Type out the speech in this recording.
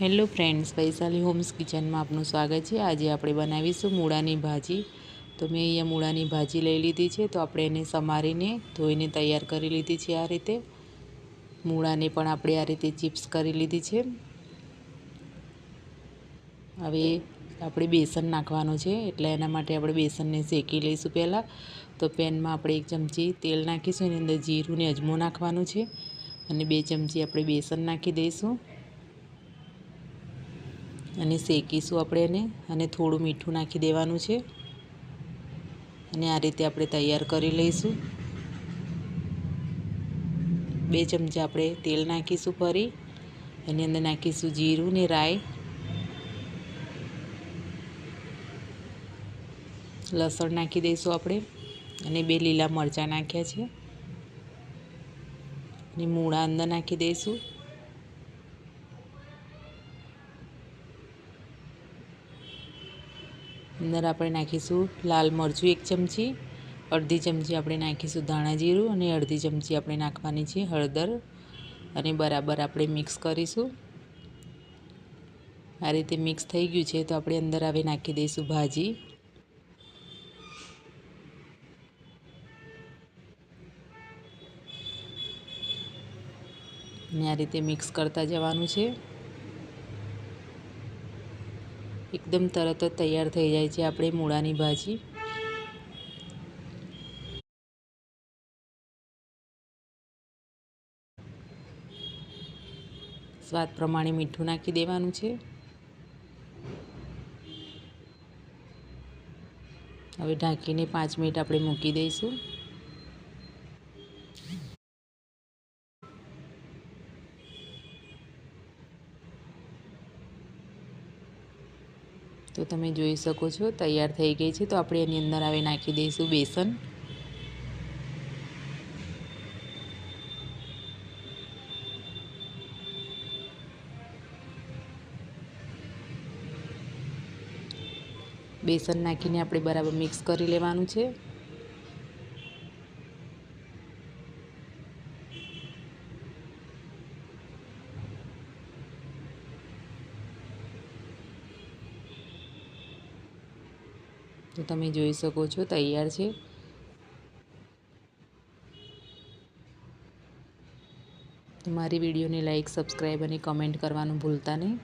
Hello friends, Vaishali homes કિચનમાં આપનું સ્વાગત છે. આજે આપણે બનાવીશું મૂળાની ભાજી. તો મેં અહીંયા મૂળાની ભાજી લઈ લીધી છે, તો આપણે એને સમારીને ધોઈને તૈયાર કરી લીધી છે આ રીતે. મૂળાને પણ આપણે આ રીતે ચિપ્સ કરી લીધી છે. હવે આપણે બેસન નાખવાનું છે, એટલે એના માટે આપણે બેસનને શેકી લઈશું પહેલાં. તો પેનમાં આપણે એક ચમચી તેલ નાખીશું, એની અંદર જીરું ને અજમો નાખવાનું છે. અને બે ચમચી આપણે બેસન નાખી દઈશું. અને શેકીશું આપણે એને અને થોડું મીઠું નાખી દેવાનું છે. અને આ રીતે આપણે તૈયાર કરી લઈશું. બે ચમચા આપણે તેલ નાખીશું ફરી. એની અંદર નાખીશું જીરું ને રાઈ. લસણ નાખી દઈશું આપણે અને બે લીલા મરચાં નાખ્યા છે. અને મૂળા અંદર નાખી દઈશું. અંદર આપણે નાખીશું લાલ મરચું એક ચમચી, અડધી ચમચી આપણે નાખીશું ધાણા જીરું અને અડધી ચમચી આપણે નાખવાની છે હળદર અને બરાબર આપણે મિક્સ કરીશું. આ રીતે મિક્સ થઈ ગયું છે તો આપણે અંદર હવે નાખી દઈશું ભાજી. અને આ રીતે મિક્સ કરતા જવાનું છે. એકદમ તરત જ તૈયાર થઈ જાય છે આપણે મૂળાની ભાજી. સ્વાદ પ્રમાણે મીઠું નાખી દેવાનું છે. હવે ઢાંકીને પાંચ મિનિટ આપણે મૂકી દઈશું. તો તમે જોઈ શકો છો, તૈયાર થઈ ગઈ છે. તો આપણે એની અંદર હવે નાખી દઈશું બેસન. બેસન નાખીને આપણે બરાબર મિક્સ કરી લેવાનું છે. તો તમે જોઈ શકો છો, તૈયાર છે. તો મારી વિડીયોને લાઈક, સબસ્ક્રાઈબ અને કમેન્ટ કરવાનું ભૂલતા નહીં.